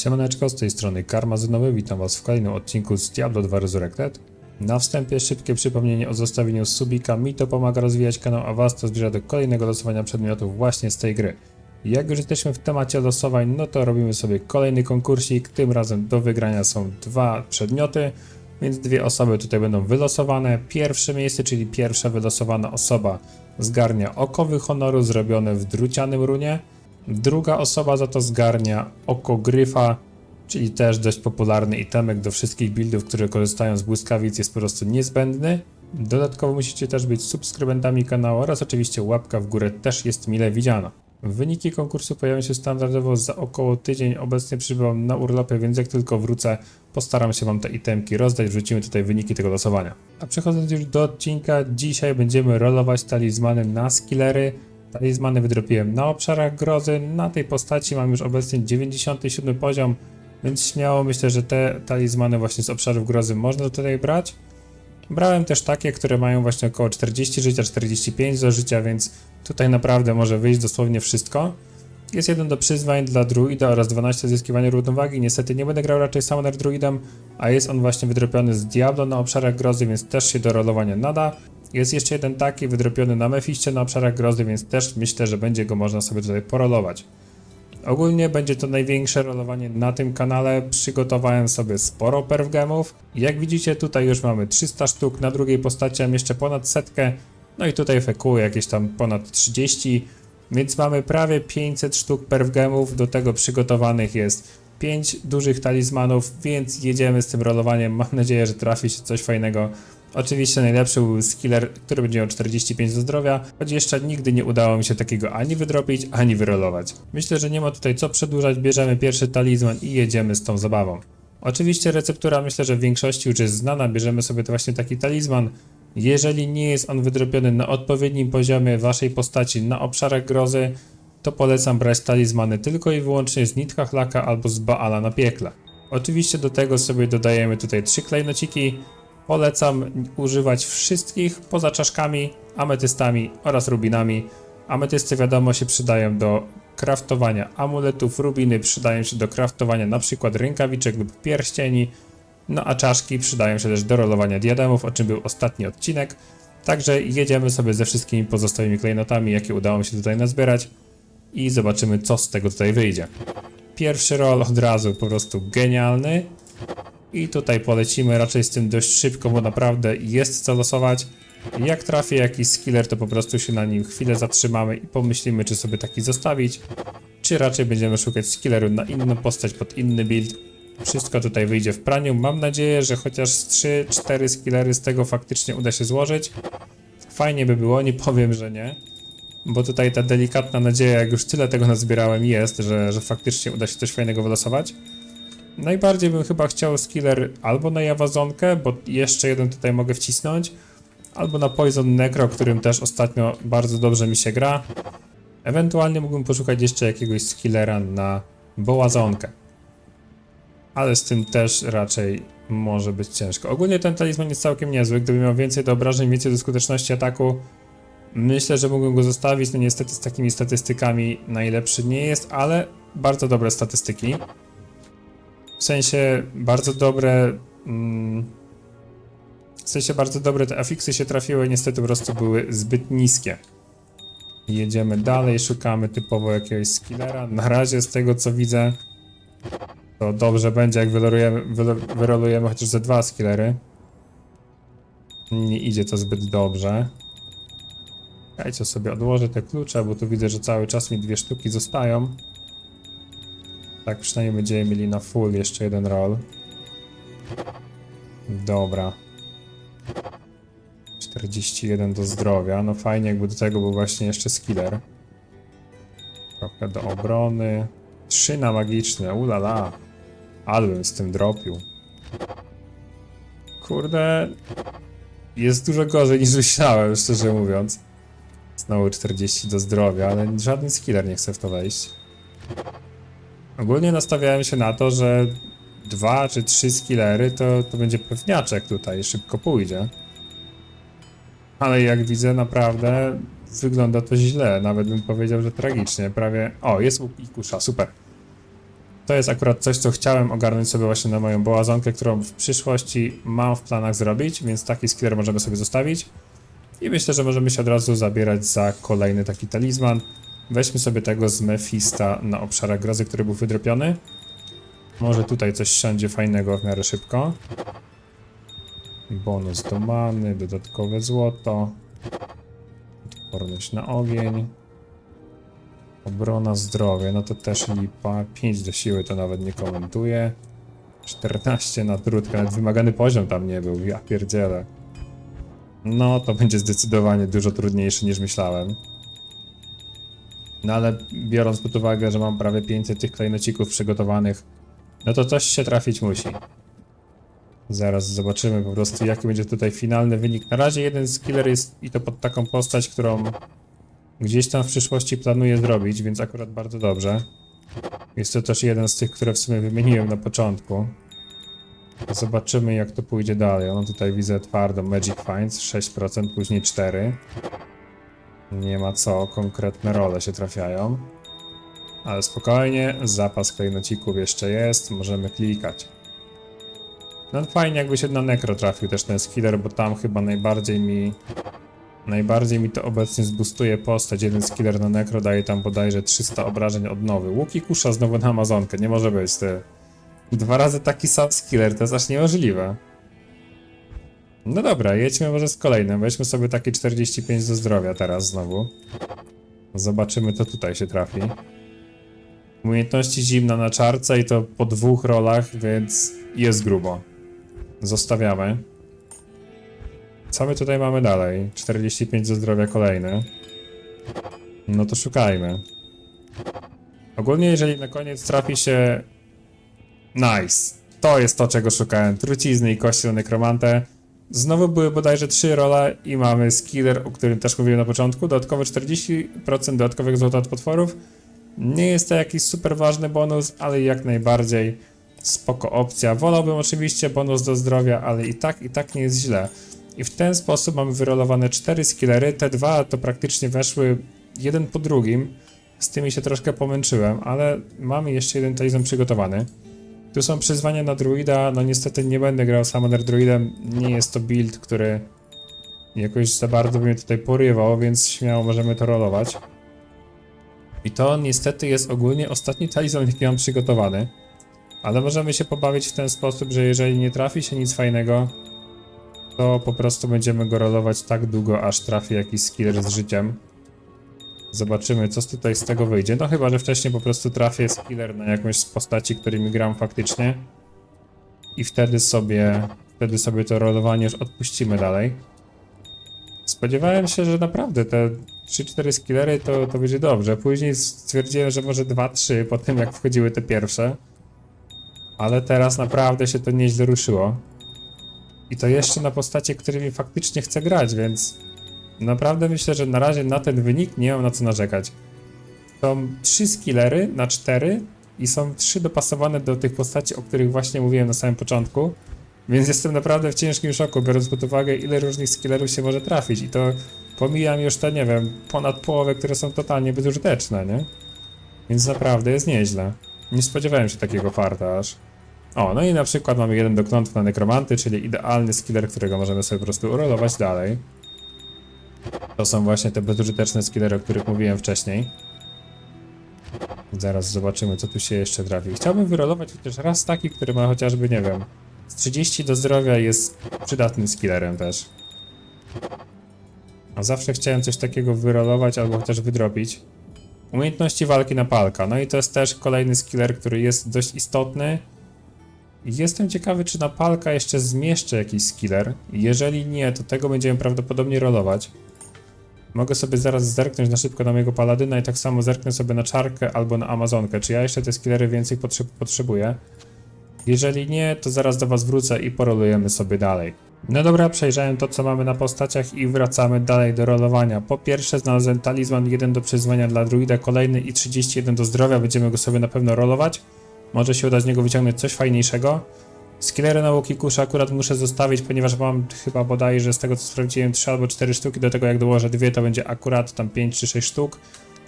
Siemaneczko, z tej strony Karmazynowy, witam was w kolejnym odcinku z Diablo 2 Resurrected. Na wstępie szybkie przypomnienie o zostawieniu subika, mi to pomaga rozwijać kanał, a was to zbliża do kolejnego losowania przedmiotów właśnie z tej gry. Jak już jesteśmy w temacie losowań, no to robimy sobie kolejny konkursik, tym razem do wygrania są dwa przedmioty, więc dwie osoby tutaj będą wylosowane. Pierwsze miejsce, czyli pierwsza wylosowana osoba zgarnia okowy honoru zrobione w drucianym runie, Druga osoba za to zgarnia oko gryfa, czyli też dość popularny itemek do wszystkich buildów, które korzystają z błyskawic, jest po prostu niezbędny. Dodatkowo musicie też być subskrybentami kanału oraz oczywiście łapka w górę też jest mile widziana. Wyniki konkursu pojawią się standardowo za około tydzień. Obecnie przybywam na urlopie, więc jak tylko wrócę, postaram się Wam te itemki rozdać. Wrzucimy tutaj wyniki tego losowania. A przechodząc już do odcinka, dzisiaj będziemy rolować talizmany na skillery. Talizmany wydropiłem na obszarach grozy. Na tej postaci mam już obecnie 97 poziom, więc śmiało myślę, że te talizmany właśnie z obszarów grozy można tutaj brać. Brałem też takie, które mają właśnie około 40 życia, 45 do życia, więc tutaj naprawdę może wyjść dosłownie wszystko. Jest jeden do przyzwań dla druida oraz 12 zyskiwania równowagi. Niestety nie będę grał raczej Summoner druidem, a jest on właśnie wydropiony z Diablo na obszarach grozy, więc też się do rolowania nada. Jest jeszcze jeden taki wydropiony na Mephiście na obszarach grozy, więc też myślę, że będzie go można sobie tutaj porolować. Ogólnie będzie to największe rolowanie na tym kanale. Przygotowałem sobie sporo perfgemów. Jak widzicie, tutaj już mamy 300 sztuk, na drugiej postaci mam jeszcze ponad setkę. No i tutaj FQ jakieś tam ponad 30. Więc mamy prawie 500 sztuk perfgemów. Do tego przygotowanych jest 5 dużych talizmanów, więc jedziemy z tym rolowaniem. Mam nadzieję, że trafi się coś fajnego. Oczywiście najlepszy był skiller, który będzie miał 45 do zdrowia, choć jeszcze nigdy nie udało mi się takiego ani wydropić, ani wyrolować. Myślę, że nie ma tutaj co przedłużać, bierzemy pierwszy talizman i jedziemy z tą zabawą. Oczywiście receptura myślę, że w większości już jest znana, bierzemy sobie to właśnie taki talizman. Jeżeli nie jest on wydropiony na odpowiednim poziomie waszej postaci na obszarach grozy, to polecam brać talizmany tylko i wyłącznie z Nithachlaka albo z Baala na piekle. Oczywiście do tego sobie dodajemy tutaj trzy klejnociki, Polecam używać wszystkich poza czaszkami, ametystami oraz rubinami. Ametysty wiadomo się przydają do kraftowania amuletów, rubiny przydają się do kraftowania np. rękawiczek lub pierścieni, no a czaszki przydają się też do rolowania diademów, o czym był ostatni odcinek. Także jedziemy sobie ze wszystkimi pozostałymi klejnotami, jakie udało mi się tutaj nazbierać i zobaczymy co z tego tutaj wyjdzie. Pierwszy roll od razu po prostu genialny. I tutaj polecimy raczej z tym dość szybko, bo naprawdę jest co losować. Jak trafię jakiś skiller, to po prostu się na nim chwilę zatrzymamy i pomyślimy, czy sobie taki zostawić, czy raczej będziemy szukać skilleru na inną postać, pod inny build. Wszystko tutaj wyjdzie w praniu. Mam nadzieję, że chociaż 3-4 skillery z tego faktycznie uda się złożyć. Fajnie by było, nie powiem, że nie. Bo tutaj ta delikatna nadzieja, jak już tyle tego nazbierałem, jest, że, że faktycznie uda się coś fajnego wylosować. Najbardziej bym chyba chciał skiller albo na Jawazonkę, bo jeszcze jeden tutaj mogę wcisnąć, albo na Poison Necro, którym też ostatnio bardzo dobrze mi się gra. Ewentualnie mógłbym poszukać jeszcze jakiegoś skillera na Bołazonkę. Ale z tym też raczej może być ciężko. Ogólnie ten talizman jest całkiem niezły. Gdyby miał więcej do obrażeń, więcej do skuteczności ataku, myślę, że mógłbym go zostawić. No niestety z takimi statystykami najlepszy nie jest, ale bardzo dobre statystyki. W sensie bardzo dobre. Mm, w sensie bardzo dobre te afiksy się trafiły, niestety po prostu były zbyt niskie. Jedziemy dalej, szukamy typowo jakiegoś skillera. Na razie z tego co widzę, to dobrze będzie jak wyrolujemy, wylo- wyrolujemy chociaż ze dwa skillery. Nie idzie to zbyt dobrze. Dajcie sobie odłożę te klucze, bo tu widzę, że cały czas mi dwie sztuki zostają. Tak przynajmniej będziemy mieli na full jeszcze jeden roll. Dobra. 41 do zdrowia. No fajnie, jakby do tego był właśnie jeszcze skiller. Trochę do obrony. 3 na magiczne, ulala. Ale bym z tym dropił. Kurde. Jest dużo gorzej niż myślałem, szczerze mówiąc. Znowu 40 do zdrowia, ale żaden skiller nie chce w to wejść. Ogólnie nastawiałem się na to, że dwa czy trzy skillery to, to będzie pewniaczek tutaj, szybko pójdzie. Ale jak widzę, naprawdę wygląda to źle. Nawet bym powiedział, że tragicznie. Prawie. O, jest łuk i kusza, super. To jest akurat coś, co chciałem ogarnąć sobie właśnie na moją bołazonkę, którą w przyszłości mam w planach zrobić, więc taki skiller możemy sobie zostawić. I myślę, że możemy się od razu zabierać za kolejny taki talizman. Weźmy sobie tego z Mefista na obszarach grozy, który był wydropiony. Może tutaj coś siądzie fajnego w miarę szybko. Bonus do many, dodatkowe złoto. Odporność na ogień. Obrona zdrowia, no to też lipa. 5 do siły to nawet nie komentuję. 14 na trudkę, nawet wymagany poziom tam nie był, ja pierdzielę. No, to będzie zdecydowanie dużo trudniejsze niż myślałem. No ale biorąc pod uwagę, że mam prawie 500 tych klejnocików przygotowanych, no to coś się trafić musi. Zaraz zobaczymy po prostu jaki będzie tutaj finalny wynik. Na razie jeden skiller jest i to pod taką postać, którą gdzieś tam w przyszłości planuję zrobić, więc akurat bardzo dobrze. Jest to też jeden z tych, które w sumie wymieniłem na początku. Zobaczymy jak to pójdzie dalej. No tutaj widzę twardo Magic Finds 6%, później 4. Nie ma co, konkretne role się trafiają. Ale spokojnie, zapas klejnocików jeszcze jest, możemy klikać. No fajnie jakby się na nekro trafił też ten skiller, bo tam chyba najbardziej mi... Najbardziej mi to obecnie zbustuje postać. Jeden skiller na nekro daje tam bodajże 300 obrażeń odnowy. Łuki kusza znowu na Amazonkę, nie może być ty. Dwa razy taki sam skiller, to jest aż niemożliwe. No dobra, jedźmy może z kolejnym. Weźmy sobie takie 45 do zdrowia teraz znowu. Zobaczymy, co tutaj się trafi. Umiejętności zimna na czarce i to po dwóch rolach, więc jest grubo. Zostawiamy. Co my tutaj mamy dalej? 45 do zdrowia kolejny. No to szukajmy. Ogólnie jeżeli na koniec trafi się... Nice. To jest to, czego szukałem. Trucizny i kości do nekromantę. Znowu były bodajże 3 rola i mamy skiller, o którym też mówiłem na początku. Dodatkowe 40% dodatkowych złota od potworów. Nie jest to jakiś super ważny bonus, ale jak najbardziej spoko opcja. Wolałbym oczywiście bonus do zdrowia, ale i tak, i tak nie jest źle. I w ten sposób mamy wyrolowane 4 skillery. Te dwa to praktycznie weszły jeden po drugim. Z tymi się troszkę pomęczyłem, ale mamy jeszcze jeden talizman przygotowany. Tu są przyzwania na druida, no niestety nie będę grał Summoner druidem, nie jest to build, który jakoś za bardzo by mnie tutaj porywał, więc śmiało możemy to rolować. I to niestety jest ogólnie ostatni talizman, jaki mam przygotowany. Ale możemy się pobawić w ten sposób, że jeżeli nie trafi się nic fajnego, to po prostu będziemy go rolować tak długo, aż trafi jakiś skiller z życiem. Zobaczymy, co z tutaj z tego wyjdzie. No chyba, że wcześniej po prostu trafię skiller na jakąś z postaci, którymi gram faktycznie. I wtedy sobie, wtedy sobie to rolowanie już odpuścimy dalej. Spodziewałem się, że naprawdę te 3-4 skillery to, to będzie dobrze. Później stwierdziłem, że może 2-3 po tym jak wchodziły te pierwsze. Ale teraz naprawdę się to nieźle ruszyło. I to jeszcze na postacie, którymi faktycznie chcę grać, więc naprawdę myślę, że na razie na ten wynik nie mam na co narzekać. Są 3 skillery na 4 i są 3 dopasowane do tych postaci, o których właśnie mówiłem na samym początku. Więc jestem naprawdę w ciężkim szoku, biorąc pod uwagę, ile różnych skillerów się może trafić. I to pomijam już te, nie wiem, ponad połowę, które są totalnie bezużyteczne, nie? Więc naprawdę jest nieźle. Nie spodziewałem się takiego farta aż. O, no i na przykład mamy jeden do klątw na nekromanty, czyli idealny skiller, którego możemy sobie po prostu urolować dalej. To są właśnie te bezużyteczne skillery, o których mówiłem wcześniej. Zaraz zobaczymy, co tu się jeszcze trafi. Chciałbym wyrolować chociaż raz taki, który ma chociażby, nie wiem, z 30 do zdrowia jest przydatnym skillerem też. A zawsze chciałem coś takiego wyrolować albo chociaż wydrobić. Umiejętności walki na palka. No i to jest też kolejny skiller, który jest dość istotny. Jestem ciekawy, czy na palka jeszcze zmieszczę jakiś skiller. Jeżeli nie, to tego będziemy prawdopodobnie rolować. Mogę sobie zaraz zerknąć na szybko na mojego paladyna i tak samo zerknę sobie na czarkę albo na amazonkę. Czy ja jeszcze te skillery więcej potrze potrzebuję? Jeżeli nie, to zaraz do was wrócę i porolujemy sobie dalej. No dobra, przejrzałem to co mamy na postaciach i wracamy dalej do rolowania. Po pierwsze znalazłem talizman 1 do przyzwania dla druida, kolejny i 31 do zdrowia, będziemy go sobie na pewno rolować. Może się uda z niego wyciągnąć coś fajniejszego. Skillery na łuki kusza akurat muszę zostawić, ponieważ mam chyba bodajże z tego co sprawdziłem 3 albo 4 sztuki, do tego jak dołożę dwie to będzie akurat tam 5 czy 6 sztuk.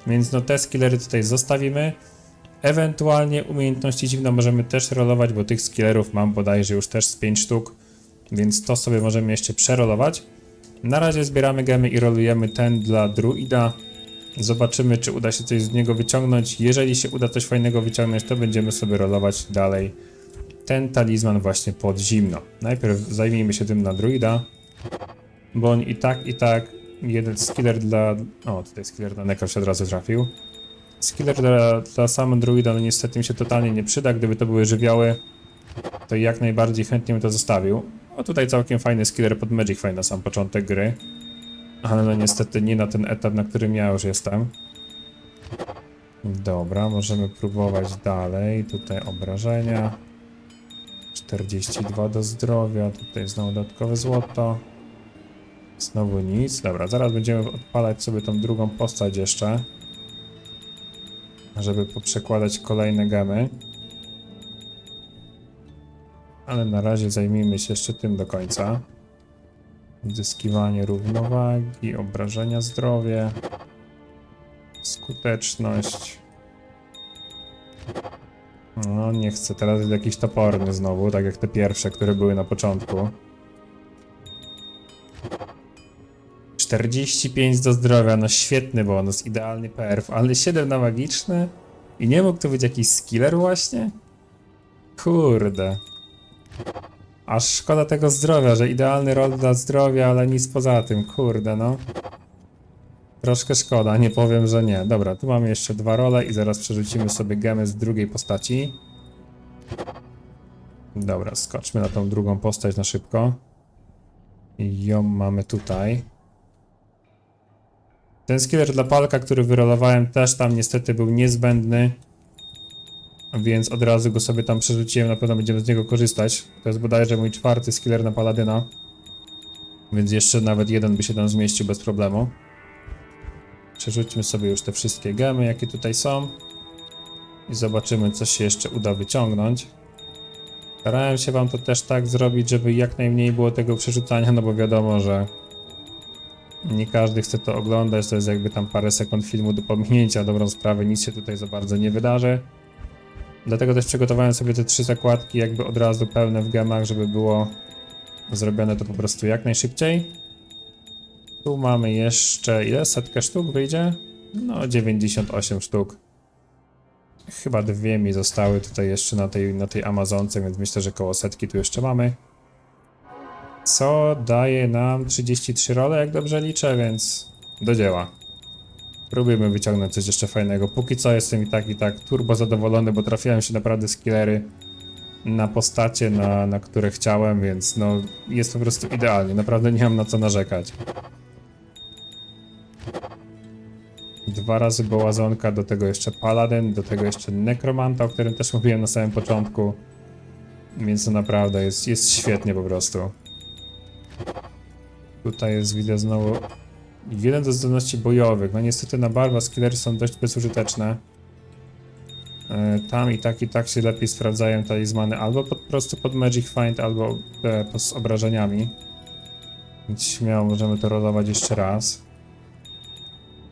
Więc no te skillery tutaj zostawimy. Ewentualnie umiejętności dziwne możemy też rolować, bo tych skillerów mam bodajże już też z 5 sztuk, więc to sobie możemy jeszcze przerolować. Na razie zbieramy gemy i rolujemy ten dla druida. Zobaczymy, czy uda się coś z niego wyciągnąć. Jeżeli się uda coś fajnego wyciągnąć, to będziemy sobie rolować dalej ten talizman właśnie pod zimno. Najpierw zajmijmy się tym na druida, bo on i tak, i tak jeden skiller dla... O, tutaj skiller dla Necro się od razu trafił. Skiller dla, dla sam druida, no niestety mi się totalnie nie przyda. Gdyby to były żywioły, to jak najbardziej chętnie bym to zostawił. O, tutaj całkiem fajny skiller pod Magic Find na sam początek gry. Ale no niestety nie na ten etap, na którym ja już jestem. Dobra, możemy próbować dalej. Tutaj obrażenia. 42 do zdrowia. Tutaj znowu dodatkowe złoto. Znowu nic. Dobra, zaraz będziemy odpalać sobie tą drugą postać jeszcze. Żeby poprzekładać kolejne gemy. Ale na razie zajmijmy się jeszcze tym do końca. Zyskiwanie równowagi, obrażenia zdrowie, skuteczność. No, nie chcę. Teraz jest jakiś toporny znowu, tak jak te pierwsze, które były na początku. 45 do zdrowia, no świetny bonus, idealny perf, ale 7 na magiczny? I nie mógł to być jakiś skiller właśnie? Kurde. Aż szkoda tego zdrowia, że idealny roll dla zdrowia, ale nic poza tym, kurde no. Troszkę szkoda, nie powiem, że nie. Dobra, tu mamy jeszcze dwa role i zaraz przerzucimy sobie gemy z drugiej postaci. Dobra, skoczmy na tą drugą postać na szybko. I ją mamy tutaj. Ten skiller dla palka, który wyrolowałem, też tam niestety był niezbędny. Więc od razu go sobie tam przerzuciłem, na pewno będziemy z niego korzystać. To jest bodajże mój czwarty skiller na paladyna. Więc jeszcze nawet jeden by się tam zmieścił bez problemu. Przerzućmy sobie już te wszystkie gemy, jakie tutaj są. I zobaczymy, co się jeszcze uda wyciągnąć. Starałem się wam to też tak zrobić, żeby jak najmniej było tego przerzucania, no bo wiadomo, że nie każdy chce to oglądać, to jest jakby tam parę sekund filmu do pominięcia, dobrą sprawę, nic się tutaj za bardzo nie wydarzy. Dlatego też przygotowałem sobie te trzy zakładki jakby od razu pełne w gemach, żeby było zrobione to po prostu jak najszybciej. Tu mamy jeszcze ile? Setkę sztuk wyjdzie? No 98 sztuk. Chyba dwie mi zostały tutaj jeszcze na tej, na tej Amazonce, więc myślę, że koło setki tu jeszcze mamy. Co daje nam 33 role, jak dobrze liczę, więc do dzieła. Próbujemy wyciągnąć coś jeszcze fajnego. Póki co jestem i tak i tak turbo zadowolony, bo trafiają się naprawdę skillery na postacie, na, na które chciałem, więc no jest po prostu idealnie. Naprawdę nie mam na co narzekać. Dwa razy Bołazonka, do tego jeszcze Paladin, do tego jeszcze Nekromanta, o którym też mówiłem na samym początku. Więc to naprawdę jest, jest świetnie po prostu. Tutaj jest widzę znowu jeden do zdolności bojowych. No niestety na barwa skillery są dość bezużyteczne. E, Tam i tak i tak się lepiej sprawdzają talizmany albo po prostu pod Magic Find, albo e, z obrażeniami. Więc śmiało możemy to rolować jeszcze raz.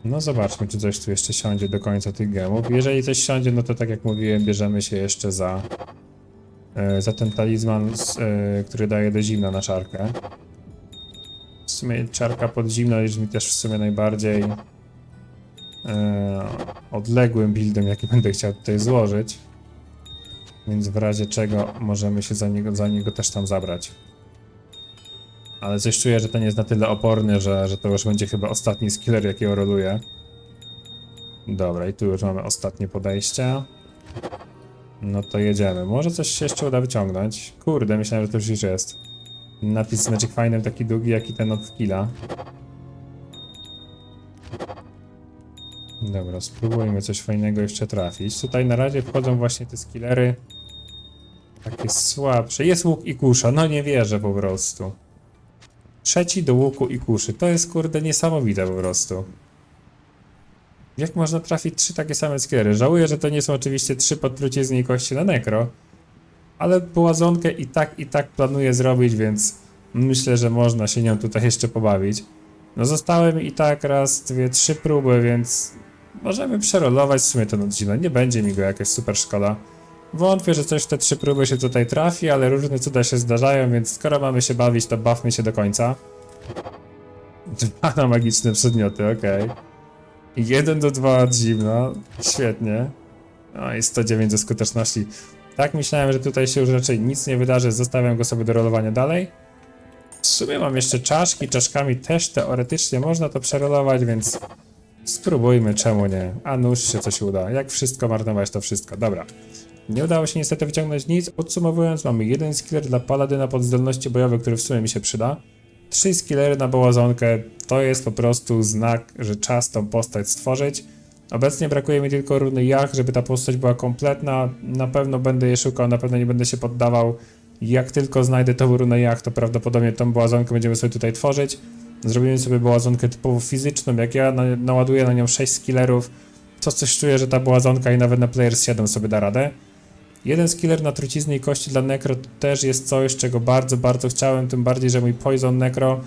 No zobaczmy, czy coś tu jeszcze siądzie do końca tych gemów. Jeżeli coś siądzie, no to tak jak mówiłem, bierzemy się jeszcze za, e, za ten talizman, z, e, który daje do zimna na czarkę. W sumie czarka pod zimno jest mi też w sumie najbardziej e, odległym buildem, jaki będę chciał tutaj złożyć. Więc w razie czego możemy się za niego, za niego też tam zabrać. Ale coś czuję, że ten jest na tyle oporny, że, że to już będzie chyba ostatni skiller, jakiego roluję. Dobra, i tu już mamy ostatnie podejście. No to jedziemy. Może coś się jeszcze uda wyciągnąć. Kurde, myślałem, że to już jest. Napis z Magic Findem taki długi, jak i ten od skilla. Dobra, spróbujmy coś fajnego jeszcze trafić. Tutaj na razie wchodzą właśnie te skillery. Takie słabsze. Jest łuk i kusza, no nie wierzę po prostu. Trzeci do łuku i kuszy. To jest kurde niesamowite po prostu. Jak można trafić trzy takie same skiery? Żałuję, że to nie są oczywiście trzy podtrucizny i kości na nekro. Ale połazonkę i tak i tak planuję zrobić, więc myślę, że można się nią tutaj jeszcze pobawić. No zostały mi i tak raz, dwie, trzy próby, więc Możemy przerolować w sumie ten odcinek, nie będzie mi go jakaś super szkoda. Wątpię, że coś w te trzy próby się tutaj trafi, ale różne cuda się zdarzają, więc skoro mamy się bawić, to bawmy się do końca. Dwa na magiczne przedmioty, okej. Jeden do dwa od zimna, świetnie. No i 109 do skuteczności. Tak myślałem, że tutaj się już raczej nic nie wydarzy, zostawiam go sobie do rolowania dalej. W sumie mam jeszcze czaszki, czaszkami też teoretycznie można to przerolować, więc spróbujmy, czemu nie. A nuż się coś uda. Jak wszystko marnować, to wszystko. Dobra. Nie udało się niestety wyciągnąć nic. Podsumowując, mamy jeden skiller dla paladyna pod zdolności bojowe, który w sumie mi się przyda. Trzy skillery na bołazonkę to jest po prostu znak, że czas tą postać stworzyć. Obecnie brakuje mi tylko runy Jach, żeby ta postać była kompletna. Na pewno będę je szukał, na pewno nie będę się poddawał. Jak tylko znajdę tą runę Jach, to prawdopodobnie tą bołazonkę będziemy sobie tutaj tworzyć. Zrobimy sobie bołazonkę typowo fizyczną, jak ja na, naładuję na nią 6 skillerów, to coś czuję, że ta bołazonka i nawet na Players 7 sobie da radę. Jeden skiller na trucizny i kości dla Necro też jest coś, czego bardzo, bardzo chciałem, tym bardziej, że mój Poison Necro,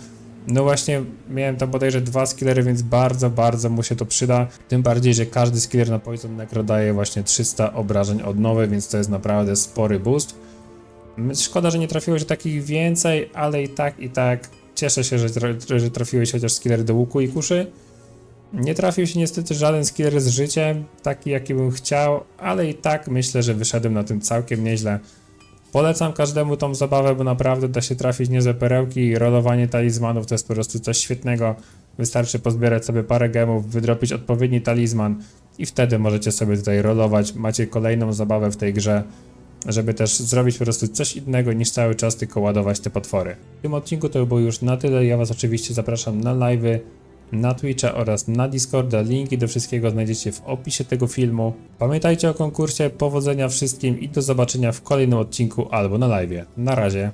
no właśnie miałem tam bodajże dwa skillery, więc bardzo, bardzo mu się to przyda. Tym bardziej, że każdy skiller na Poison Necro daje właśnie 300 obrażeń odnowy, więc to jest naprawdę spory boost. Szkoda, że nie trafiło się takich więcej, ale i tak, i tak cieszę się, że, że trafiły się chociaż skillery do łuku i kuszy. Nie trafił się niestety żaden skiller z życiem, taki jaki bym chciał, ale i tak myślę, że wyszedłem na tym całkiem nieźle. Polecam każdemu tą zabawę, bo naprawdę da się trafić niezłe perełki i rolowanie talizmanów to jest po prostu coś świetnego. Wystarczy pozbierać sobie parę gemów, wydropić odpowiedni talizman i wtedy możecie sobie tutaj rolować. Macie kolejną zabawę w tej grze, żeby też zrobić po prostu coś innego niż cały czas tylko ładować te potwory. W tym odcinku to było już na tyle. Ja Was oczywiście zapraszam na live'y, na Twitcha oraz na Discorda. Linki do wszystkiego znajdziecie w opisie tego filmu. Pamiętajcie o konkursie, powodzenia wszystkim i do zobaczenia w kolejnym odcinku albo na live. Na razie.